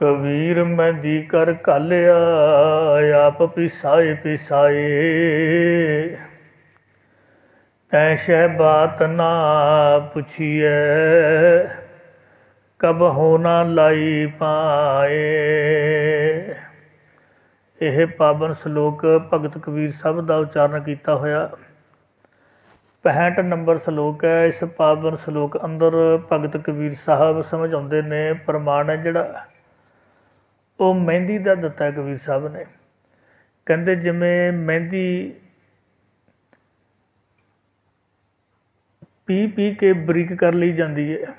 ਕਬੀਰ ਮਹਿੰਦੀ ਕਰ ਘਾਲਿਆ ਆਪ ਪਿਸਾਏ ਪਿਸਾਏ। ਤੈ ਸ਼ੈ ਬਾਤ ਨਾ ਪੁੱਛੀਐ, ਕਬ ਹੋ ਨਾ ਲਾਈ ਪਾਏ। ਇਹ ਪਾਵਨ ਸ਼ਲੋਕ ਭਗਤ ਕਬੀਰ ਸਾਹਿਬ ਦਾ ਉਚਾਰਨ ਕੀਤਾ ਹੋਇਆ। 65 ਨੰਬਰ ਸ਼ਲੋਕ ਹੈ, ਇਸ ਪਾਵਨ ਸ਼ਲੋਕ ਅੰਦਰ ਭਗਤ ਕਬੀਰ ਸਾਹਿਬ ਸਮਝਾਉਂਦੇ ਨੇ, ਪ੍ਰਮਾਣ ਹੈ ਜਿਹੜਾ ਉਹ ਮਹਿੰਦੀ ਦਾ ਦਿੱਤਾ ਕਬੀਰ ਸਾਹਿਬ ਨੇ। ਕਹਿੰਦੇ ਜਿਵੇਂ ਮਹਿੰਦੀ ਪੀ ਪੀ ਕੇ ਬਰੀਕ ਕਰ ਲਈ ਜਾਂਦੀ ਹੈ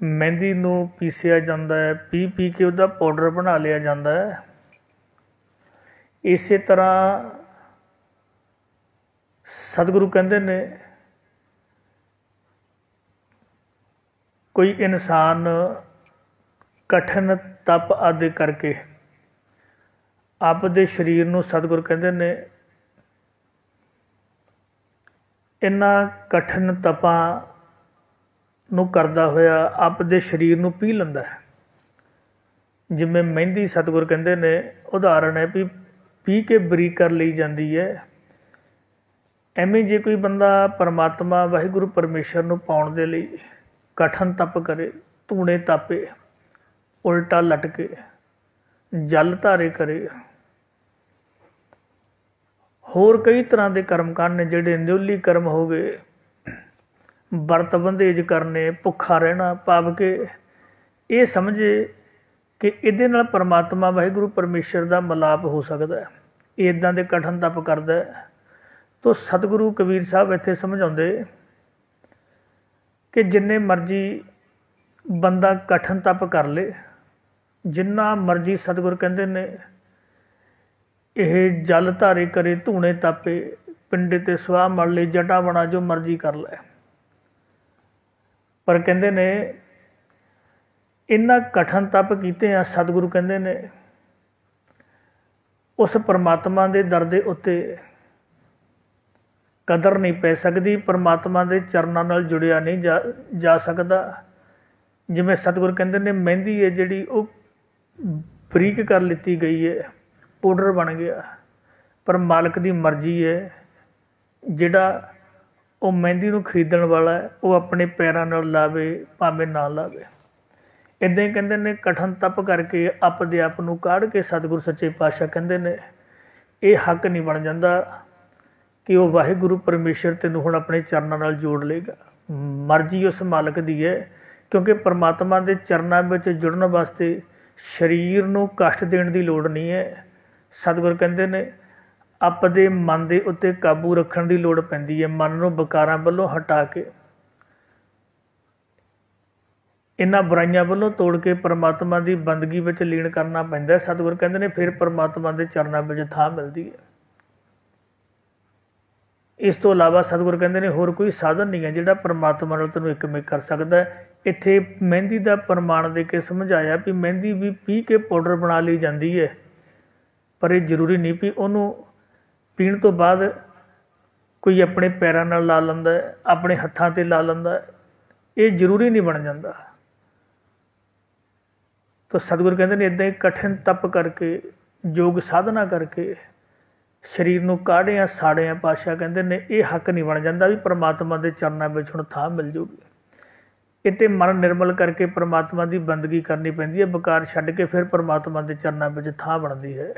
ਮਹਿੰਦੀ ਨੂੰ ਪੀਸਿਆ ਜਾਂਦਾ ਹੈ, ਪੀ ਪੀ ਕੇ ਉਹਦਾ ਪਾਊਡਰ ਬਣਾ ਲਿਆ ਜਾਂਦਾ ਹੈ। ਇਸੇ ਤਰ੍ਹਾਂ ਸਤਿਗੁਰੂ ਕਹਿੰਦੇ ਨੇ, ਕੋਈ ਇਨਸਾਨ ਕਠਨ ਤਪ ਆਦਿ ਕਰਕੇ ਆਪਦੇ ਸਰੀਰ ਨੂੰ ਸਤਿਗੁਰ ਕਹਿੰਦੇ ਨੇ ਇਨ੍ਹਾਂ ਕਠਨ ਤਪਾਂ ਨੂੰ ਕਰਦਾ ਹੋਇਆ ਆਪਦੇ ਸਰੀਰ ਨੂੰ ਪੀ ਲੈਂਦਾ ਹੈ। ਜਿਵੇਂ ਮਹਿੰਦੀ ਸਤਿਗੁਰ ਕਹਿੰਦੇ ਨੇ ਉਦਾਹਰਣ ਹੈ ਵੀ ਪੀ ਕੇ ਬਰੀਕ ਕਰ ਲਈ ਜਾਂਦੀ ਹੈ। ਐਵੇਂ ਜੇ ਕੋਈ ਬੰਦਾ ਪਰਮਾਤਮਾ ਵਾਹਿਗੁਰੂ ਪਰਮੇਸ਼ਰ ਨੂੰ ਪਾਉਣ ਦੇ ਲਈ ਕਠਨ ਤਪ ਕਰੇ, ਧੂਣੇ ਤਾਪੇ ਉਲਟਾ ਲਟਕੇ, ਜਲ ਧਾਰੇ ਕਰੇ। ਹੋਰ ਕਈ ਤਰ੍ਹਾਂ ਦੇ ਕਰਮ ਕਾਂਡ ਨੇ ਜਿਹੜੇ ਨਿਉਲੀ ਕਰਮ ਹੋ ਗਏ। ਵਰਤ ਬੰਦੇਜ ਕਰਨੇ, ਭੁੱਖਾ ਰਹਿਣਾ, ਭਾਵ ਕੇ ਇਹ ਸਮਝੇ ਕਿ ਇਹਦੇ ਨਾਲ ਪਰਮਾਤਮਾ ਵਾਹਿਗੁਰੂ ਪਰਮੇਸ਼ਰ ਦਾ ਮਲਾਪ ਹੋ ਸਕਦਾ ਹੈ। ਇਹ ਇਦਾਂ ਦੇ ਕਠਨ ਤਪ ਕਰਦਾ ਹੈ। ਤੋ ਸਤਿਗੁਰੂ ਕਬੀਰ ਸਾਹਿਬ ਇੱਥੇ ਸਮਝਾਉਂਦੇ ਕਿ ਜਿੰਨੇ ਮਰਜ਼ੀ ਬੰਦਾ ਕਠਨ ਤਪ ਕਰ ਲੇ ਜਿੰਨਾ ਮਰਜ਼ੀ ਸਤਿਗੁਰ ਕਹਿੰਦੇ ਨੇ, ਇਹ ਜਲ ਧਾਰੇ ਕਰੇ ਧੂਣੇ ਤਾਪੇ, ਪਿੰਡੇ ਤੇ ਸਵਾਹ ਮੜ ਲਈ ਜਟਾ ਬਣਾ ਜੋ ਮਰਜ਼ੀ ਕਰ ਲੈ। ਪਰ ਕਹਿੰਦੇ ਨੇ, ਇੰਨਾ ਕਠਨ ਤਪ ਕੀਤੇ ਆ ਸਤਿਗੁਰੂ ਕਹਿੰਦੇ ਨੇ, ਉਸ ਪਰਮਾਤਮਾ ਦੇ ਦਰ ਦੇ ਉੱਤੇ ਕਦਰ ਨਹੀਂ ਪੈ ਸਕਦੀ, ਪਰਮਾਤਮਾ ਦੇ ਚਰਨਾਂ ਨਾਲ ਜੁੜਿਆ ਨਹੀਂ ਜਾ ਜਾ ਸਕਦਾ। ਜਿਵੇਂ ਸਤਿਗੁਰ ਕਹਿੰਦੇ ਨੇ, ਮਹਿੰਦੀ ਹੈ ਜਿਹੜੀ, ਉਹ ਬਰੀਕ ਕਰ ਲਿੱਤੀ ਗਈ ਹੈ, ਪਾਊਡਰ ਬਣ ਗਿਆ, ਪਰ ਮਾਲਕ ਦੀ ਮਰਜ਼ੀ ਹੈ, ਜਿਹੜਾ ਉਹ ਮਹਿੰਦੀ ਨੂੰ ਖਰੀਦਣ ਵਾਲਾ ਹੈ, ਉਹ ਆਪਣੇ ਪੈਰਾਂ ਨਾਲ ਲਾਵੇ, ਭਾਵੇਂ ਨਾ ਲਾਵੇ। ਇਦਾਂ ਹੀ ਕਹਿੰਦੇ ਨੇ, ਕਠਨ ਤਪ ਕਰਕੇ ਆਪਦੇ ਆਪ ਨੂੰ ਕਾੜ ਕੇ ਸਤਿਗੁਰ ਸੱਚੇ ਪਾਤਸ਼ਾਹ ਕਹਿੰਦੇ ਨੇ, ਇਹ ਹੱਕ ਨਹੀਂ ਬਣ ਜਾਂਦਾ ਕਿ ਉਹ ਵਾਹਿਗੁਰੂ ਪਰਮੇਸ਼ਰ ਤੈਨੂੰ ਹੁਣ ਆਪਣੇ ਚਰਨਾਂ ਨਾਲ ਜੋੜ ਲੇਗਾ ਮਰਜ਼ੀ ਉਸ ਮਾਲਕ ਦੀ ਹੈ, ਕਿਉਂਕਿ ਪਰਮਾਤਮਾ ਦੇ ਚਰਨਾਂ ਵਿੱਚ ਜੁੜਨ ਵਾਸਤੇ ਸਰੀਰ ਨੂੰ ਕਸ਼ਟ ਦੇਣ ਦੀ ਲੋੜ ਨਹੀਂ ਹੈ। ਸਤਿਗੁਰ ਕਹਿੰਦੇ ਨੇ, ਆਪਦੇ ਮਨ ਦੇ ਉੱਤੇ ਕਾਬੂ ਰੱਖਣ ਦੀ ਲੋੜ ਪੈਂਦੀ ਹੈ। ਮਨ ਨੂੰ ਵਿਕਾਰਾਂ ਵੱਲੋਂ ਹਟਾ ਕੇ, ਇਹਨਾਂ ਬੁਰਾਈਆਂ ਵੱਲੋਂ ਤੋੜ ਕੇ ਪਰਮਾਤਮਾ ਦੀ ਬੰਦਗੀ ਵਿੱਚ ਲੀਨ ਕਰਨਾ ਪੈਂਦਾ ਸਤਿਗੁਰ ਕਹਿੰਦੇ ਨੇ, ਫਿਰ ਪਰਮਾਤਮਾ ਦੇ ਚਰਨਾਂ ਵਿੱਚ ਥਾਂ ਮਿਲਦੀ ਹੈ। ਇਸ ਤੋਂ ਇਲਾਵਾ ਸਤਿਗੁਰ ਕਹਿੰਦੇ ਨੇ, ਹੋਰ ਕੋਈ ਸਾਧਨ ਨਹੀਂ ਹੈ ਜਿਹੜਾ ਪਰਮਾਤਮਾ ਨਾਲ ਤੈਨੂੰ ਇੱਕ ਮਿਕ ਕਰ ਸਕਦਾ ਇੱਥੇ ਮਹਿੰਦੀ ਦਾ ਪ੍ਰਮਾਣ ਦੇ ਕੇ ਸਮਝਾਇਆ ਵੀ ਮਹਿੰਦੀ ਵੀ ਪੀ ਕੇ ਪਾਊਡਰ ਬਣਾ ਲਈ ਜਾਂਦੀ ਹੈ। ਪਰ ਇਹ ਜ਼ਰੂਰੀ ਨਹੀਂ ਵੀ ਉਹਨੂੰ ਪੀਣ ਤੋਂ ਬਾਅਦ ਕੋਈ ਆਪਣੇ ਪੈਰਾਂ ਨਾਲ ਲਾ ਲੈਂਦਾ ਆਪਣੇ ਹੱਥਾਂ ਤੇ ਲਾ ਲੈਂਦਾ ਇਹ ਜ਼ਰੂਰੀ ਨਹੀਂ ਬਣ ਜਾਂਦਾ। ਤਾਂ ਸਤਿਗੁਰ ਕਹਿੰਦੇ ਨੇ ਇਦਾਂ ਹੀ ਕਠਿਨ ਤਪ ਕਰਕੇ, ਯੋਗ ਸਾਧਨਾ ਕਰਕੇ ਸਰੀਰ ਨੂੰ ਕਾੜਿਆ ਸਾੜਿਆ ਪਾਸ਼ਾ ਕਹਿੰਦੇ ਨੇ, ਇਹ ਹੱਕ ਨਹੀਂ ਬਣ ਜਾਂਦਾ ਵੀ ਪ੍ਰਮਾਤਮਾ ਦੇ ਚਰਨਾਂ ਵਿੱਚ ਹੁਣ ਥਾਂ ਮਿਲ ਜੂਗੀ। ਇਤੇ ਮਨ ਨਿਰਮਲ ਕਰਕੇ ਪ੍ਰਮਾਤਮਾ ਦੀ ਬੰਦਗੀ ਕਰਨੀ ਪੈਂਦੀ ਹੈ, ਬਕਾਰ ਛੱਡ ਕੇ ਫਿਰ ਪ੍ਰਮਾਤਮਾ ਦੇ ਚਰਨਾਂ ਵਿੱਚ ਥਾਂ ਬਣਦੀ ਹੈ।